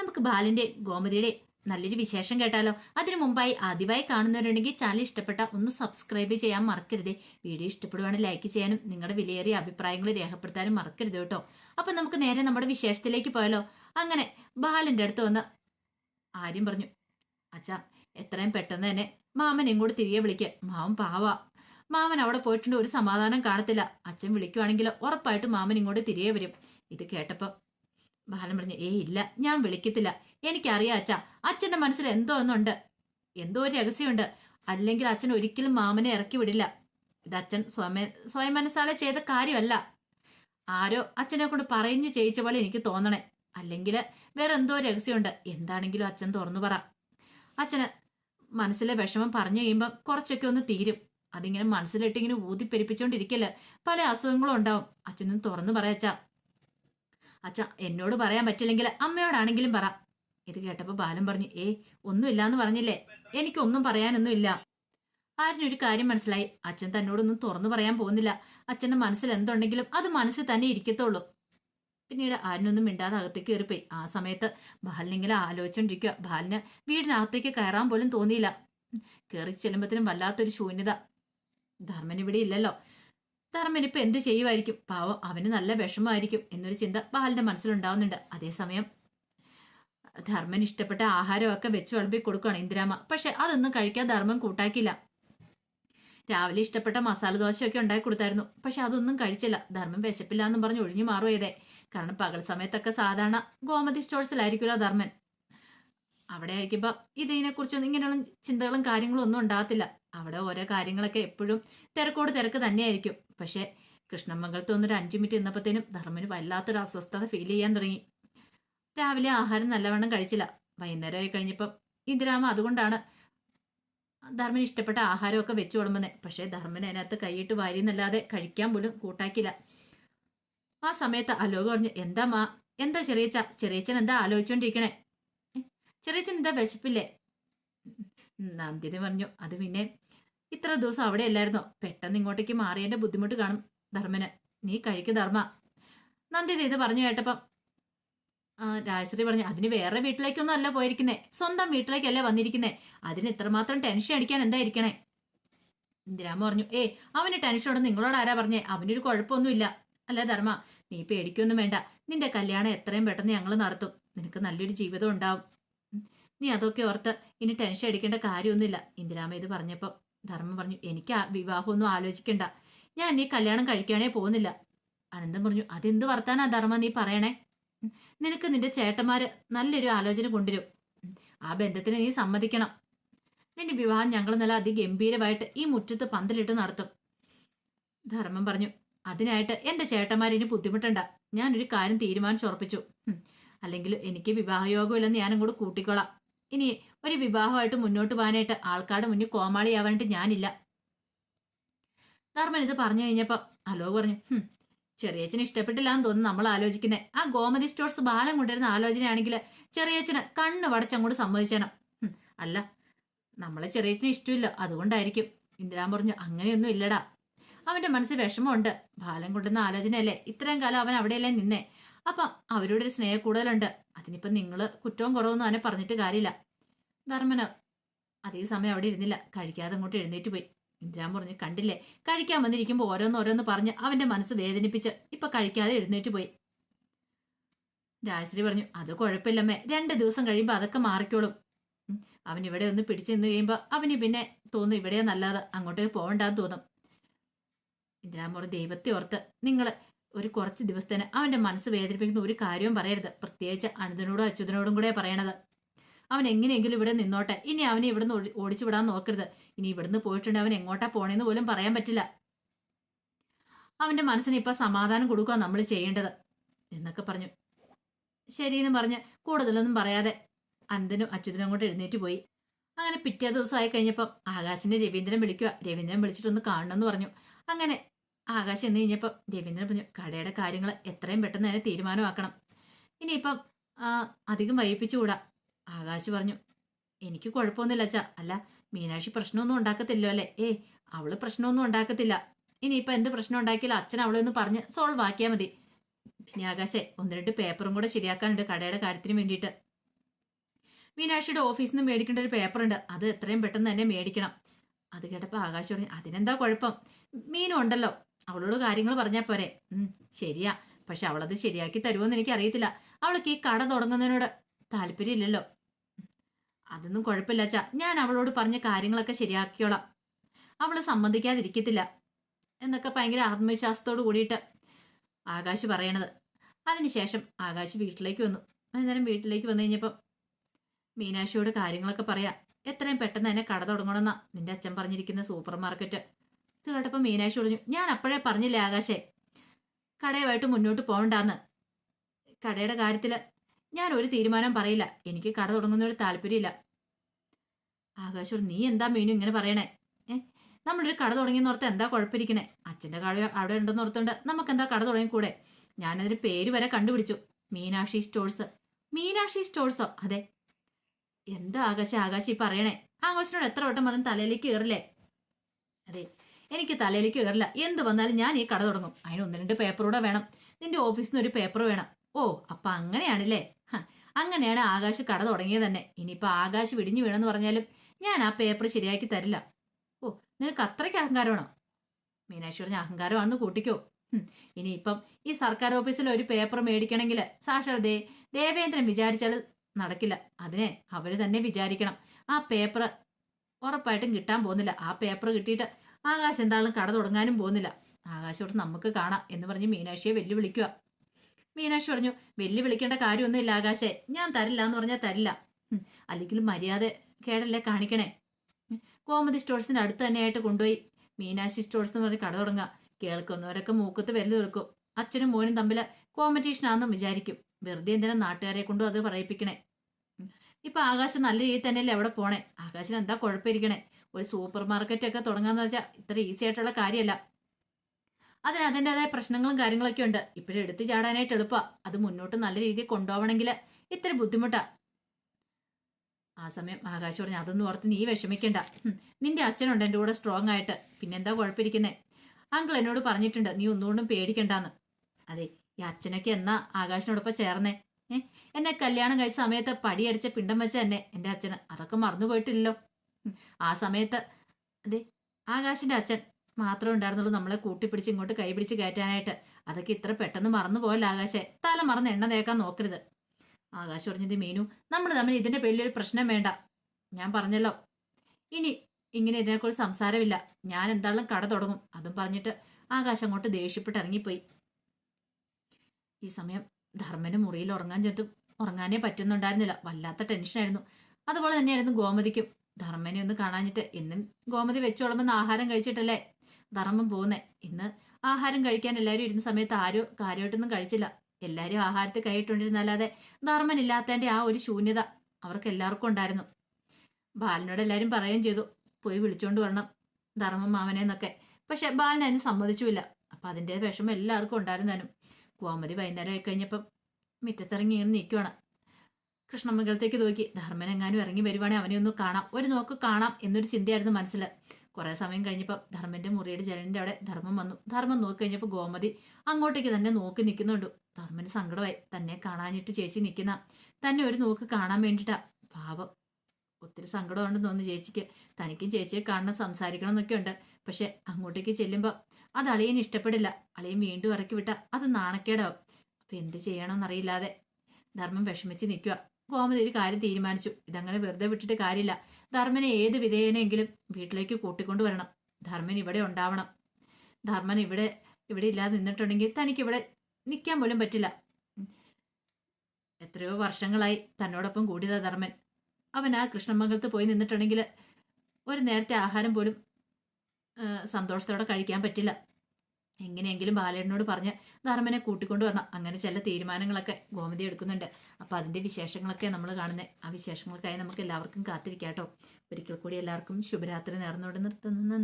നമുക്ക് ബാലിന്റെ ഗോമതിയുടെ നല്ലൊരു വിശേഷം കേട്ടാലോ? അതിനു മുമ്പായി ആദ്യമായി കാണുന്നവരുണ്ടെങ്കിൽ ചാനൽ ഇഷ്ടപ്പെട്ട ഒന്ന് സബ്സ്ക്രൈബ് ചെയ്യാൻ മറക്കരുത്. വീഡിയോ ഇഷ്ടപ്പെടുവാണെങ്കിൽ ലൈക്ക് ചെയ്യാനും നിങ്ങളുടെ വിലയേറിയ അഭിപ്രായങ്ങൾ രേഖപ്പെടുത്താനും മറക്കരുത് കേട്ടോ. അപ്പൊ നമുക്ക് നേരെ നമ്മുടെ വിശേഷത്തിലേക്ക് പോയാലോ? അങ്ങനെ ബാലന്റെ അടുത്ത് വന്ന് ആര്യം പറഞ്ഞു. അച്ഛാ എത്രയും പെട്ടെന്ന് തന്നെ മാമൻ ഇങ്ങോട്ട് തിരികെ വിളിക്ക. മാമൻ പാവ. മാമൻ അവിടെ പോയിട്ടുണ്ട് ഒരു സമാധാനം കാണത്തില്ല. അച്ഛൻ വിളിക്കുവാണെങ്കിൽ ഉറപ്പായിട്ട് മാമൻ ഇങ്ങോട്ട് തിരികെ വരും. ഇത് കേട്ടപ്പോൾ ബാലൻ പറഞ്ഞു ഏയ് ഇല്ല ഞാൻ വിളിക്കത്തില്ല. എനിക്കറിയാം അച്ഛ അച്ഛന്റെ മനസ്സിൽ എന്തോ ഒന്നുണ്ട്. എന്തോ ഒരു രഹസ്യമുണ്ട്. അല്ലെങ്കിൽ അച്ഛൻ ഒരിക്കലും മാമനെ ഇറക്കി വിടില്ല. ഇത് അച്ഛൻ സ്വയമേ സ്വയം മനസ്സാലെ ചെയ്ത കാര്യമല്ല. ആരോ അച്ഛനെ കൊണ്ട് പറഞ്ഞു ചെയ്യിച്ച പോലെ എനിക്ക് തോന്നണേ. അല്ലെങ്കിൽ വേറെ എന്തോ രഹസ്യമുണ്ട്. എന്താണെങ്കിലും അച്ഛൻ തുറന്നു പറ. അച്ഛന് മനസ്സിലെ വിഷമം പറഞ്ഞു കഴിയുമ്പോൾ കുറച്ചൊക്കെ ഒന്ന് തീരും. അതിങ്ങനെ മനസ്സിലിട്ടിങ്ങനെ ഇങ്ങനെ ഊതിപ്പെരിപ്പിച്ചോണ്ടിരിക്കല്ലേ പല അസുഖങ്ങളും ഉണ്ടാവും. അച്ഛനും തുറന്നു പറയാച്ചാ അച്ഛ എന്നോട് പറയാൻ പറ്റില്ലെങ്കിൽ അമ്മയോടാണെങ്കിലും പറ. ഇത് കേട്ടപ്പോൾ ബാലൻ പറഞ്ഞു ഏ ഒന്നുമില്ലാന്ന് പറഞ്ഞില്ലേ? എനിക്കൊന്നും പറയാനൊന്നുമില്ല. ആരിനൊരു കാര്യം മനസ്സിലായി. അച്ഛൻ തന്നോടൊന്നും തുറന്നു പറയാൻ പോകുന്നില്ല. അച്ഛന്റെ മനസ്സിൽ എന്തുണ്ടെങ്കിലും അത് മനസ്സിൽ തന്നെ ഇരിക്കത്തുള്ളൂ. പിന്നീട് ആരിനൊന്നും മിണ്ടാതെ അകത്തേക്ക് കയറിപ്പോയി. ആ സമയത്ത് ബാലിനിങ്ങനെ ആലോചിച്ചോണ്ടിരിക്കുക ബാലിന് വീടിനകത്തേക്ക് കയറാൻ പോലും തോന്നിയില്ല. കയറി ചെല്ലുമ്പത്തിനും വല്ലാത്തൊരു ശൂന്യത. ധർമ്മൻ ഇവിടെ ഇല്ലല്ലോ. ധർമ്മൻ ഇപ്പൊ എന്ത് ചെയ്യുമായിരിക്കും പാവം അവന് നല്ല വിഷമമായിരിക്കും എന്നൊരു ചിന്ത ബാലിന്റെ മനസ്സിലുണ്ടാവുന്നുണ്ട്. അതേസമയം ധർമ്മൻ ഇഷ്ടപ്പെട്ട ആഹാരമൊക്കെ വെച്ച് വിളമ്പി കൊടുക്കുകയാണ് ഇന്ദിരാമ പക്ഷെ അതൊന്നും കഴിക്കാൻ ധർമ്മൻ കൂട്ടാക്കില്ല രാവിലെ ഇഷ്ടപ്പെട്ട മസാല ദോശയൊക്കെ ഉണ്ടാക്കി കൊടുത്തായിരുന്നു. പക്ഷെ അതൊന്നും കഴിച്ചില്ല. ധർമ്മൻ വിശപ്പില്ല എന്നും പറഞ്ഞ് ഒഴിഞ്ഞു മാറുകയതേ കാരണം പകൽ സമയത്തൊക്കെ സാധാരണ ഗോമതി സ്റ്റോഴ്സിലായിരിക്കുമല്ലോ ധർമ്മൻ. അവിടെ ആയിരിക്കുമ്പോൾ ഇതിനെക്കുറിച്ചൊന്നും ഇങ്ങനെയുള്ള ചിന്തകളും കാര്യങ്ങളും ഒന്നും ഉണ്ടാകത്തില്ല. അവിടെ ഓരോ കാര്യങ്ങളൊക്കെ എപ്പോഴും തിരക്കോട് തിരക്ക് തന്നെയായിരിക്കും. പക്ഷേ കൃഷ്ണമംഗലത്ത് ഒന്നൊരു അഞ്ചു മിനിറ്റ് നിന്നപ്പോഴത്തേനും ധർമ്മന് വല്ലാത്തൊരു അസ്വസ്ഥത ഫീൽ ചെയ്യാൻ തുടങ്ങി. രാവിലെ ആഹാരം നല്ലവണ്ണം കഴിച്ചില്ല. വൈകുന്നേരമായി കഴിഞ്ഞപ്പം ഇന്ദിരാമ അതുകൊണ്ടാണ് ധർമ്മന് ഇഷ്ടപ്പെട്ട ആഹാരമൊക്കെ വെച്ചു കൊടുമ്പുന്നത് പക്ഷേ ധർമ്മൻ അതിനകത്ത് കൈയിട്ട് വാരിന്നല്ലാതെ കഴിക്കാൻ പോലും കൂട്ടാക്കില്ല ആ സമയത്ത് അലോക് പറഞ്ഞു എന്താ മാ? എന്താ ചെറിയച്ച ചെറിയച്ചൻ എന്താ ആലോചിച്ചോണ്ടിരിക്കണേ? "ഏ, ചെറിയച്ചൻ എന്താ വിശപ്പില്ലേ? നന്ദിനി പറഞ്ഞു. അത് പിന്നെ ഇത്ര ദിവസം അവിടെ അല്ലായിരുന്നോ? പെട്ടെന്ന് ഇങ്ങോട്ടേക്ക് മാറിയതിന്റെ ബുദ്ധിമുട്ട് കാണും ധർമ്മന്. നീ കഴിക്ക് ധർമ്മ. നന്ദിനി ഇത് പറഞ്ഞു കേട്ടപ്പം രാജശ്രീ പറഞ്ഞു അതിന് വേറെ വീട്ടിലേക്കൊന്നും അല്ല പോയിരിക്കുന്നേ. സ്വന്തം വീട്ടിലേക്കല്ലേ വന്നിരിക്കുന്നേ. അതിന് ഇത്രമാത്രം ടെൻഷൻ അടിക്കാൻ എന്താ ഇരിക്കണേ? ഇന്ദിരാമ പറഞ്ഞു ഏ അവന് ടെൻഷൻ ഉണ്ട് നിങ്ങളോട് ആരാ പറഞ്ഞേ? അവനൊരു കുഴപ്പമൊന്നുമില്ല. അല്ല ധർമ്മ നീ പേടിക്കൊന്നും വേണ്ട. നിന്റെ കല്യാണം എത്രയും പെട്ടെന്ന് ഞങ്ങൾ നടത്തും. നിനക്ക് നല്ലൊരു ജീവിതം ഉണ്ടാവും. നീ അതൊക്കെ ഓർത്ത് ഇനി ടെൻഷൻ അടിക്കേണ്ട കാര്യമൊന്നുമില്ല. ഇന്ദിരാമ ഇത് പറഞ്ഞപ്പോൾ ധർമ്മം പറഞ്ഞു എനിക്ക് വിവാഹമൊന്നും ആലോചിക്കണ്ട. ഞാൻ നീ കല്യാണം കഴിക്കാനേ പോകുന്നില്ല. അനന്തം പറഞ്ഞു അതെന്ത് വർത്താനാ ധർമ്മ നീ പറയണേ? നിനക്ക് നിന്റെ ചേട്ടന്മാര് നല്ലൊരു ആലോചന കൊണ്ടുവരും. ആ ബന്ധത്തിന് നീ സമ്മതിക്കണം. നിന്റെ വിവാഹം ഞങ്ങൾ നല്ല അതിഗംഭീരമായിട്ട് ഈ മുറ്റത്ത് പന്തലിട്ട് നടത്തും. ധർമ്മം പറഞ്ഞു അതിനായിട്ട് എന്റെ ചേട്ടന്മാരിനി ബുദ്ധിമുട്ടണ്ട. ഞാനൊരു കാര്യം തീരുമാനിച്ചുറപ്പിച്ചു അല്ലെങ്കിൽ എനിക്ക് വിവാഹയോഗമില്ലെന്ന് ഞാനും കൂടെ കൂട്ടിക്കോളാം. ഇനി ഒരു വിവാഹമായിട്ട് മുന്നോട്ട് പോകാനായിട്ട് ആൾക്കാരുടെ മുന്നിൽ കോമാളിയാവാനായിട്ട് ഞാനില്ല. ധർമ്മൻ ഇത് പറഞ്ഞു കഴിഞ്ഞപ്പോൾ അലോക് പറഞ്ഞു "ഹും, ചെറിയച്ഛന് ഇഷ്ടപ്പെട്ടില്ല എന്ന് തോന്നുന്നു നമ്മൾ ആലോചിക്കുന്നത് ആ ഗോമതി സ്റ്റോഴ്സ് ബാലം കൊണ്ടുവരുന്ന ആലോചനയാണെങ്കിൽ ചെറിയച്ഛന് കണ്ണ് വടച്ചങ്ങോട്ട് സമ്മതിച്ചേണം. അല്ല നമ്മളെ ചെറിയച്ഛന് ഇഷ്ടമില്ല അതുകൊണ്ടായിരിക്കും. ഇന്ദിരാൻ പറഞ്ഞു അങ്ങനെയൊന്നും ഇല്ലടാ. അവന്റെ മനസ്സിൽ വിഷമമുണ്ട്. ബാലം കൊണ്ടുവന്ന ആലോചനയല്ലേ? ഇത്രയും കാലം അവൻ അവിടെയല്ലേ നിന്നേ. അപ്പം അവരോട് ഒരു സ്നേഹ കൂടുതലുണ്ട്. അതിനിപ്പം നിങ്ങൾ കുറ്റവും കുറവൊന്നും അവനെ പറഞ്ഞിട്ട് കാര്യമില്ല. ധർമ്മന് അതേ സമയം അവിടെ ഇരുന്നില്ല. കഴിക്കാതെ അങ്ങോട്ട് എഴുന്നേറ്റ് പോയി. ഇന്ദ്രാൻ പറഞ്ഞു കണ്ടില്ലേ? കഴിക്കാൻ വന്നിരിക്കുമ്പോൾ ഓരോന്ന് ഓരോന്ന് പറഞ്ഞ് അവന്റെ മനസ്സ് വേദനിപ്പിച്ച് ഇപ്പൊ കഴിക്കാതെ എഴുന്നേറ്റ് പോയി. രാജശ്രീ പറഞ്ഞു അത് കുഴപ്പമില്ലമ്മേ. രണ്ട് ദിവസം കഴിയുമ്പോൾ അതൊക്കെ മാറിക്കോളും. അവൻ ഇവിടെ ഒന്ന് പിടിച്ചു നിന്ന് കഴിയുമ്പോൾ അവന് പിന്നെ തോന്നും ഇവിടെയാ നല്ലത് അങ്ങോട്ടേക്ക് പോകണ്ടെന്ന് തോന്നും. പറഞ്ഞു ദൈവത്തെ ഓർത്ത് നിങ്ങൾ ഒരു കുറച്ച് ദിവസത്തേന് അവന്റെ മനസ്സ് വേദനിപ്പിക്കുന്ന ഒരു കാര്യവും പറയരുത്. പ്രത്യേകിച്ച് അനന്തനോടും അച്യുതനോടും കൂടെ പറയണത്. അവൻ എങ്ങനെയെങ്കിലും ഇവിടെ നിന്നോട്ടെ. ഇനി അവനെ ഇവിടുന്ന് ഓടി- ഓടിച്ചു വിടാൻ നോക്കരുത്. ഇനി ഇവിടുന്ന് പോയിട്ടുണ്ട് അവൻ എങ്ങോട്ടാ പോണേന്ന് പോലും പറയാൻ പറ്റില്ല. അവന്റെ മനസ്സിന് ഇപ്പം സമാധാനം കൊടുക്കുക നമ്മൾ ചെയ്യേണ്ടത്. എന്നൊക്കെ പറഞ്ഞു. ശരിയെന്ന് പറഞ്ഞ് കൂടുതലൊന്നും പറയാതെ അനന്തനും അച്യുതനും അങ്ങോട്ട് എഴുന്നേറ്റ് പോയി. അങ്ങനെ പിറ്റേ ദിവസമായി കഴിഞ്ഞപ്പം ആകാശിന്റെ രവീന്ദ്രൻ വിളിക്കുക രവീന്ദ്രൻ വിളിച്ചിട്ടൊന്ന് കാണണമെന്ന് പറഞ്ഞു. അങ്ങനെ ആകാശം എന്ന് കഴിഞ്ഞപ്പം രവീന്ദ്രൻ പറഞ്ഞു കടയുടെ കാര്യങ്ങൾ എത്രയും പെട്ടെന്ന് തന്നെ തീരുമാനമാക്കണം. ഇനിയിപ്പം അധികം വൈകിപ്പിച്ചുകൂടാ. ആകാശ് പറഞ്ഞു എനിക്ക് കുഴപ്പമൊന്നുമില്ല അച്ഛാ. അല്ല മീനാക്ഷി പ്രശ്നമൊന്നും ഉണ്ടാക്കത്തില്ലോ അല്ലേ? ഏ അവൾ പ്രശ്നമൊന്നും ഉണ്ടാക്കത്തില്ല. ഇനിയിപ്പം എന്ത് പ്രശ്നം ഉണ്ടാക്കിയാലും അച്ഛൻ അവളെ ഒന്ന് പറഞ്ഞ് സോൾവ് ആക്കിയാൽ മതി. ഇനി ആകാശേ ഒന്ന് രണ്ട് പേപ്പറും കൂടെ ശരിയാക്കാനുണ്ട് കടയുടെ കാര്യത്തിന് വേണ്ടിയിട്ട്. മീനാക്ഷിയുടെ ഓഫീസിൽ നിന്ന് മേടിക്കേണ്ട ഒരു പേപ്പറുണ്ട്. അത് എത്രയും പെട്ടെന്ന് തന്നെ മേടിക്കണം. അത് കേട്ടപ്പോൾ ആകാശ് പറഞ്ഞു അതിനെന്താ കുഴപ്പം? മീനും ഉണ്ടല്ലോ അവളോട് കാര്യങ്ങൾ പറഞ്ഞാൽ പോരെ. ശരിയാ. പക്ഷെ അവളത് ശരിയാക്കി തരുമോന്ന് എനിക്ക് അറിയത്തില്ല അവൾക്ക് ഈ കട തുടങ്ങുന്നതിനോട് താല്പര്യമില്ലല്ലോ. അതൊന്നും കുഴപ്പമില്ല അച്ഛാ. ഞാൻ അവളോട് പറഞ്ഞ കാര്യങ്ങളൊക്കെ ശരിയാക്കിയോളാം അവൾ സമ്മതിക്കാതിരിക്കത്തില്ല. എന്നൊക്കെ ഭയങ്കര ആത്മവിശ്വാസത്തോട് കൂടിയിട്ട് ആകാശ് പറയണത്. അതിനുശേഷം ആകാശ് വീട്ടിലേക്ക് വന്നു. അന്നേരം വീട്ടിലേക്ക് വന്നു കഴിഞ്ഞപ്പം മീനാക്ഷിയോട് കാര്യങ്ങളൊക്കെ പറയാം. എത്രയും പെട്ടെന്ന് തന്നെ കട തുടങ്ങണമെന്നാ നിന്റെ അച്ഛൻ പറഞ്ഞിരിക്കുന്ന സൂപ്പർ മാർക്കറ്റ് ഇത് കേട്ടപ്പോൾ മീനാക്ഷി പറഞ്ഞു ഞാൻ അപ്പോഴേ പറഞ്ഞില്ലേ ആകാശേ കടയുമായിട്ട് മുന്നോട്ട് പോകണ്ടാന്ന്. കടയുടെ കാര്യത്തിൽ ഞാൻ ഒരു തീരുമാനം പറയില്ല. എനിക്ക് കട തുടങ്ങുന്നതിനോട് താല്പര്യമില്ല. ആകാശ് നീ എന്താ മീനു ഇങ്ങനെ പറയണേ? ഏഹ് നമ്മളൊരു കട തുടങ്ങിയെന്ന് ഓർത്ത് എന്താ കുഴപ്പമിരിക്കണേ? അച്ഛന്റെ കട അവിടെ ഉണ്ടെന്ന് ഓർത്തുണ്ട് നമുക്ക് എന്താ കട തുടങ്ങിക്കൂടെ? ഞാനതിന് പേര് വരെ കണ്ടുപിടിച്ചു. മീനാക്ഷി സ്റ്റോഴ്സ്. മീനാക്ഷി സ്റ്റോഴ്സോ? അതെ. എന്താ ആകാശ ആകാശി പറയണേ? ആകാശിനോട് എത്ര വട്ടം പറഞ്ഞ് തലയിലേക്ക് കയറില്ലേ? അതെ എനിക്ക് തലയിലേക്ക് കയറില്ല. എന്ത് വന്നാലും ഞാൻ ഈ കട തുടങ്ങും. അതിന് ഒന്ന് രണ്ട് പേപ്പറൂടെ വേണം. നിന്റെ ഓഫീസിൽ നിന്ന് ഒരു പേപ്പർ വേണം. ഓ അപ്പൊ അങ്ങനെയാണല്ലേ? അങ്ങനെയാണ് ആകാശ് കട തുടങ്ങിയത് തന്നെ. ഇനിയിപ്പോ ആകാശ് വിടിഞ്ഞു വീണെന്ന് പറഞ്ഞാലും ഞാൻ ആ പേപ്പർ ശരിയാക്കി തരില്ല. ഓ നിനക്ക് അത്രയ്ക്ക് അഹങ്കാരമാണോ മീനാക്ഷി പറഞ്ഞ അഹങ്കാരമാണെന്ന് കൂട്ടിക്കോ. ഇനിയിപ്പം ഈ സർക്കാർ ഓഫീസിൽ ഒരു പേപ്പർ മേടിക്കണമെങ്കിൽ സാക്ഷാത് ദേവേന്ദ്രൻ വിചാരിച്ചാൽ നടക്കില്ല. അതിനെ അവർ തന്നെ വിചാരിക്കണം. ആ പേപ്പർ ഉറപ്പായിട്ടും കിട്ടാൻ പോകുന്നില്ല. ആ പേപ്പർ കിട്ടിയിട്ട് ആകാശ് എന്താളും കട തുടങ്ങാനും പോകുന്നില്ല. ആകാശോട് നമുക്ക് കാണാം എന്ന് പറഞ്ഞ് മീനാക്ഷിയെ വെല്ലുവിളിക്കുക. മീനാക്ഷി പറഞ്ഞു വെല്ലുവിളിക്കേണ്ട കാര്യമൊന്നുമില്ല ആകാശേ. ഞാൻ തരില്ല എന്ന് പറഞ്ഞാൽ തരില്ല. അല്ലെങ്കിൽ മര്യാദ കേടല്ലേ കാണിക്കണേ. കോമതി സ്റ്റോഴ്സിന്റെ അടുത്ത് തന്നെയായിട്ട് കൊണ്ടുപോയി. മീനാക്ഷി സ്റ്റോഴ്സ് എന്ന് പറഞ്ഞ് കട തുടങ്ങുക കേൾക്കുന്നവരൊക്കെ മൂക്കത്ത് വിരൽ തീർക്കും അച്ഛനും മോനും തമ്മിൽ കോമ്പറ്റീഷനാണെന്നും വിചാരിക്കും. വെറുതെ എന്തിനാ നാട്ടുകാരെ കൊണ്ടും അത് പറയിപ്പിക്കണേ? ഇപ്പം ആകാശം നല്ല രീതിയിൽ തന്നെയല്ലേ അവിടെ പോണേ? ആകാശിന് എന്താ കുഴപ്പമിരിക്കണേ? ഒരു സൂപ്പർ മാർക്കറ്റ് ഒക്കെ തുടങ്ങാന്ന് വെച്ചാൽ ഇത്ര ഈസി ആയിട്ടുള്ള കാര്യമല്ല അതിന് അതിന്റെതായ പ്രശ്നങ്ങളും കാര്യങ്ങളൊക്കെ ഉണ്ട്. ഇപ്പോഴും എടുത്തു ചാടാനായിട്ട് എളുപ്പമാണ് അത് മുന്നോട്ട് നല്ല രീതിയിൽ കൊണ്ടുപോകണമെങ്കിൽ ഇത്ര ബുദ്ധിമുട്ടാ. ആ സമയം ആകാശ് പറഞ്ഞു അതൊന്നും ഓർത്ത് നീ വിഷമിക്കണ്ട. നിന്റെ അച്ഛനുണ്ട് എന്റെ കൂടെ സ്ട്രോങ് ആയിട്ട്. പിന്നെന്താ കുഴപ്പമിരിക്കുന്നേ? അങ്കിൾ എന്നോട് പറഞ്ഞിട്ടുണ്ട് നീ ഒന്നുകൊണ്ടും പേടിക്കണ്ടെന്ന്. അതെ ഈ അച്ഛനൊക്കെ എന്നാ ആകാശിനോടൊപ്പം ചേർന്നേ? എന്നെ കല്യാണം കഴിച്ച സമയത്ത് പടിയടിച്ച പിണ്ടം വെച്ച തന്നെ എന്റെ അച്ഛന്. അതൊക്കെ മറന്നുപോയിട്ടില്ലല്ലോ. ഉം, ആ സമയത്ത് അതെ ആകാശിന്റെ അച്ഛൻ മാത്രം ഉണ്ടായിരുന്നുള്ളൂ നമ്മളെ കൂട്ടിപ്പിടിച്ച് ഇങ്ങോട്ട് കൈപിടിച്ച് കയറ്റാനായിട്ട്. അതൊക്കെ ഇത്ര പെട്ടെന്ന് മറന്നു പോയല്ലോ ആകാശെ. തല മറന്ന് എണ്ണ തേക്കാൻ നോക്കരുത്. ആകാശ് പറഞ്ഞത് മീനു നമ്മൾ തമ്മിൽ ഇതിന്റെ പേരിൽ ഒരു പ്രശ്നം വേണ്ട. ഞാൻ പറഞ്ഞല്ലോ. ഇനി ഇങ്ങനെ ഇതിനെക്കുറിച്ച് സംസാരമില്ല. ഞാൻ എന്തായാലും കട തുടങ്ങും. അതും പറഞ്ഞിട്ട് ആകാശ് അങ്ങോട്ട് ദേഷ്യപ്പെട്ട് ഇറങ്ങിപ്പോയി. ഈ സമയം ധർമ്മന് മുറിയിൽ ഉറങ്ങാൻ ചെത്തും ഉറങ്ങാനേ പറ്റുന്നുണ്ടായിരുന്നില്ല. വല്ലാത്ത ടെൻഷനായിരുന്നു അതുപോലെ തന്നെയായിരുന്നു ഗോമതിക്കും. ധർമ്മനെ ഒന്ന് കാണാഞ്ഞിട്ട് എന്നും ഗോമതി വെച്ചു ആഹാരം കഴിച്ചിട്ടല്ലേ? ധർമ്മം പോകുന്നേ ഇന്ന് ആഹാരം കഴിക്കാൻ എല്ലാവരും ഇരുന്ന സമയത്ത് ആരും കാര്യമായിട്ടൊന്നും കഴിച്ചില്ല. എല്ലാവരും ആഹാരത്തിൽ കൈയിട്ടുണ്ടിരുന്നല്ലാതെ ധർമ്മൻ ഇല്ലാത്തതിന്റെ ആ ഒരു ശൂന്യത അവർക്ക് എല്ലാവർക്കും ഉണ്ടായിരുന്നു. ബാലനോട് എല്ലാവരും പറയുകയും ചെയ്തു പോയി വിളിച്ചോണ്ട് വരണം ധർമ്മം മാമനെ എന്നൊക്കെ. പക്ഷെ ബാലൻ അതിന് സമ്മതിച്ചുമില്ല അപ്പം അതിന്റെ വിഷമം എല്ലാവർക്കും ഉണ്ടായിരുന്നാലും ഗോമതി വൈകുന്നേരം ആയി കഴിഞ്ഞപ്പം മുറ്റത്തിറങ്ങി ഇങ്ങനെ നിൽക്കുവാണ്. കൃഷ്ണമംഗലത്തേക്ക് നോക്കി. ധർമ്മൻ എങ്ങാനും ഇറങ്ങി വരുവാണെങ്കിൽ അവനെ ഒന്ന് കാണാം. ഒരു നോക്ക് കാണാം എന്നൊരു ചിന്തയായിരുന്നു മനസ്സിൽ കുറേ സമയം കഴിഞ്ഞപ്പോൾ ധർമ്മന്റെ മുറിയുടെ ജനലിന്റെ അവിടെ ധർമ്മം വന്നു. ധർമ്മം നോക്കി കഴിഞ്ഞപ്പോൾ ഗോമതി അങ്ങോട്ടേക്ക് തന്നെ നോക്കി നിൽക്കുന്നുണ്ട് ധർമ്മന് സങ്കടമായി. തന്നെ കാണാഞ്ഞിട്ട് ചേച്ചി നിൽക്കുന്ന തന്നെ ഒരു നോക്ക് കാണാൻ വേണ്ടിയിട്ടാ പാവം. ഒത്തിരി സങ്കടമുണ്ടെന്ന് തോന്നുന്നു ചേച്ചിക്ക്. തനിക്കും ചേച്ചിയെ കാണണം സംസാരിക്കണം എന്നൊക്കെ ഉണ്ട്. പക്ഷെ അങ്ങോട്ടേക്ക് ചെല്ലുമ്പോൾ അത് അളിയൻ ഇഷ്ടപ്പെടില്ല. അളിയൻ വീണ്ടും ഇറക്കി വിട്ട. അത് നാണക്കേടാവും. അപ്പം എന്ത് ചെയ്യണമെന്നറിയില്ലാതെ ധർമ്മം വിഷമിച്ച് നിൽക്കുക ഗോമതി ഒരു കാര്യം തീരുമാനിച്ചു. ഇതങ്ങനെ വെറുതെ വിട്ടിട്ട് കാര്യമില്ല. ധർമ്മനെ ഏത് വിധേയനെങ്കിലും വീട്ടിലേക്ക് കൂട്ടിക്കൊണ്ടു വരണം. ധർമ്മൻ ഇവിടെ ഉണ്ടാവണം. ധർമ്മൻ ഇവിടെ ഇവിടെ ഇല്ലാതെ നിന്നിട്ടുണ്ടെങ്കിൽ തനിക്ക് ഇവിടെ നിൽക്കാൻ പോലും പറ്റില്ല. എത്രയോ വർഷങ്ങളായി തന്നോടൊപ്പം കൂടിയതാ ധർമ്മൻ. അവൻ ആ കൃഷ്ണമംഗലത്ത് പോയി നിന്നിട്ടുണ്ടെങ്കിൽ ഒരു നേരത്തെ ആഹാരം പോലും സന്തോഷത്തോടെ കഴിക്കാൻ പറ്റില്ല. എങ്ങനെയെങ്കിലും ബാലേട്ടനോട് പറഞ്ഞ് ധർമ്മനെ കൂട്ടിക്കൊണ്ടു വരണം. അങ്ങനെ ചില തീരുമാനങ്ങളൊക്കെ ഗോമതി എടുക്കുന്നുണ്ട്. അപ്പം അതിന്റെ വിശേഷങ്ങളൊക്കെ നമ്മൾ കാണുന്നത് ആ വിശേഷങ്ങൾക്കായി നമുക്ക് എല്ലാവർക്കും കാത്തിരിക്കാം കേട്ടോ ഒരിക്കൽ കൂടി എല്ലാവർക്കും ശുഭരാത്രി നേർന്നോട് നിർത്തുന്നു.